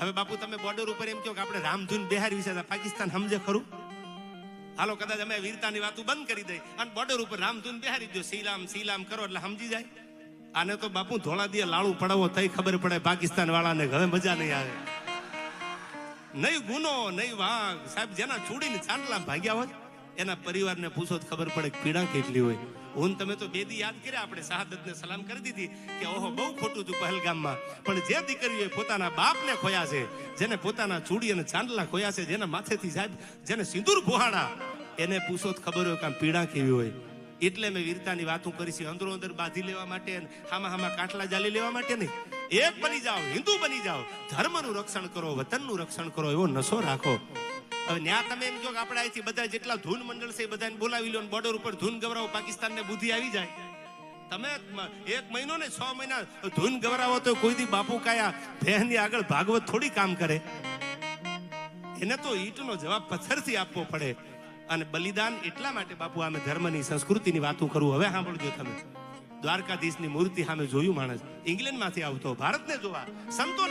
હવે બાપુ, તમે બોર્ડર ઉપર એમ કહો કે આપણે રામધૂન બિહાર વિશે પાકિસ્તાન સમજે ખરું? હાલો, કદાચ અમે વીરતાની વાતો બંધ કરી દઈ અને બોર્ડર ઉપર રામધૂન બિહારી દો સીલામ સીલામ કરો એટલે સમજી જાય. આને તો બાપુ, ધોળા દિયે લાળું પડાવો તઈ ખબર પડે પાકિસ્તાન વાળાને હવે મજા નહીં આવે. નહીં ગુનો, નહીં વાઘ. સાહેબ, જેના છોડીને ચાંદલા ભાગ્યા હોય, એના પરિવારને પૂછો તો ખબર પડે પીડા કેટલી હોય. હું તમે તો બે યાદ કર્યા? આપણે શહાદતને સલામ કરી દીધી કે ઓહો, બહુ ખોટું હતું પહેલગામમાં. પણ જે દીકરીઓએ પોતાના બાપને ખોયા છે, જેને પોતાના ચૂડી અને ચાંદલા ખોયા છે, જેના માથેથી સાહેબ, જેને સિંદૂર ભોહાડા એને પૂછો ખબર હોય કે પીડા કેવી હોય. એટલે મેં વીરતાની વાતો કરી છે અંદરો અંદર બાંધી લેવા માટે હામાં હામાં કાટલા જાલી લેવા માટે નહીં. એક બની જાઓ, હિન્દુ બની જાઓ. ધર્મનું રક્ષણ કરો, વતનનું રક્ષણ કરો, એવો નશો રાખો. હવે ન્યા તમે એમ કહો કે આપણે અહીંથી બધા જેટલા ધૂન મંડળ છે એ બધાને બોલાવી લો બોર્ડર ઉપર ધૂન ગવરાવો, પાકિસ્તાનને બુદ્ધિ આવી જાય. તમે એક મહિનો ને છ મહિના ધૂન ગવરાવો તો કોઈ દી બાપુ કાયા બહેનની આગળ ભાગવત થોડી કામ કરે. એને તો ઈટનો જવાબ પથ્થરથી આપવો પડે. અને બલિદાન એટલા માટે બાપુ અમે ધર્મની, સંસ્કૃતિની વાતો કરું. હવે સાંભળજો તમે. દ્વારકાધીશની મૂર્તિ સામે જોયું માણસ. ઇંગ્લેન્ડમાંથી આવતો. ભારતને જોવા. સંતોને